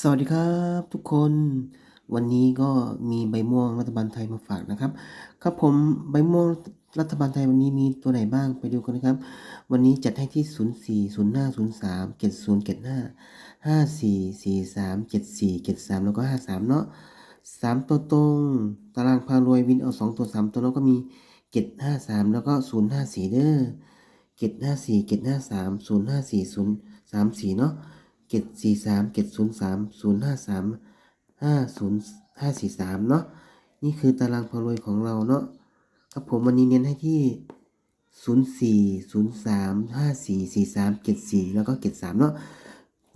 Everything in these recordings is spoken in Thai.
สวัสดีครับทุกคนวันนี้ก็มีใบม่วงรัฐบาลไทยมาฝากนะครับ ครับผมใบม่วงรัฐบาลไทยวันนี้มีตัวไหนบ้างไปดูกันนะครับ วันนี้จัดให้ที่ 04 05 03 70 75 54 43 74 73 แล้วก็ 53 เนาะ3 ตัวตรง ตารางพารวยวินเอา 2 ตัว 3 ตัวแล้วก็มี 753 แล้วก็ 054 เด้อ754 753 054 034 เนาะ เจ็ดสี่สามเจ็ดศูนย์สามศูนย์ห้าสามห้าศูนย์ห้าสี่สามเนาะนี่คือตารางพารวยของเราเนาะครับผมวันนี้เน้นให้ที่ศูนย์สี่ศูนย์สามห้าสี่สี่สามเจ็ดสี่แล้วก็เจ็ดสามเนาะ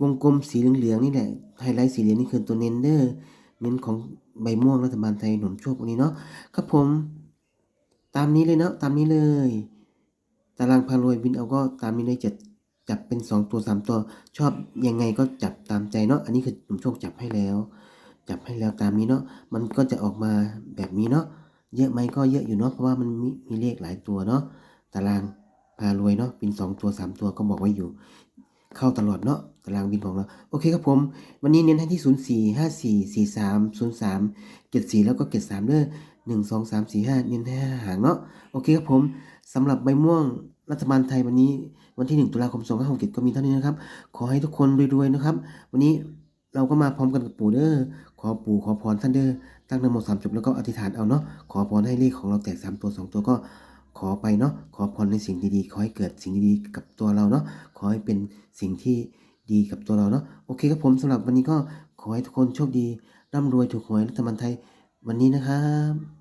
วงกลมสีเหลืองๆนี่แหละไฮไลท์สีเหลืองนี่คือตัวเน้นเด้อเน้นของใบม่วงรัฐบาลไทยหนุนโชควันนี้เนาะครับผมตามนี้เลยเนาะตามนี้เลย ตารางพารวยบินเอาก็ตามนี้เลยจะ จับเป็นสองตัวสามตัว ชอบยังไงก็จับตามใจเนาะอันนี้คือผมโชคจับให้แล้ว จับให้แล้วตามนี้เนาะมันก็จะออกมาแบบนี้เนาะเยอะไหมก็เยอะอยู่เนาะเพราะว่ามันมีมีเลขหลายตัวเนาะตารางพารวยเนาะเป็นสองตัวสามตัวก็บอกไว้อยู่ เข้าตลอดเนาะตารางบินของเราโอเคครับผม วันนี้เน้นให้ที่ศูนย์สี่ห้าสี่สี่สามศูนย์สามเจ็ดสี่แล้วก็เจ็ดสามเด้อหนึ่งสองสามสี่ห้าเน้นให้ห้าหางเนาะโอเคครับผมสำหรับใบม่วง รัฐบาลไทยวันนี้วันที่ 1 ตุลาคม2567ก็มีเท่านี้นะครับ ขอให้ทุกคนรวยๆนะครับ วันนี้เราก็มาพร้อมกันกับปู่เด้อขอปู่ขอพรท่านเด้อตั้งนโมสามจบแล้วก็อธิษฐานเอาเนาะขอพรให้เลขของเราแตกสามตัวสองตัวก็ขอไปเนาะขอพรในสิ่งดีๆ ขอให้เกิดสิ่งดีๆกับตัวเราเนาะขอให้เป็นสิ่งที่ดีกับตัวเราเนาะโอเคครับผมสำหรับวันนี้ก็ขอให้ทุกคนโชคดีร่ำรวยถูกหวยรัฐบาลไทยวันนี้นะครับ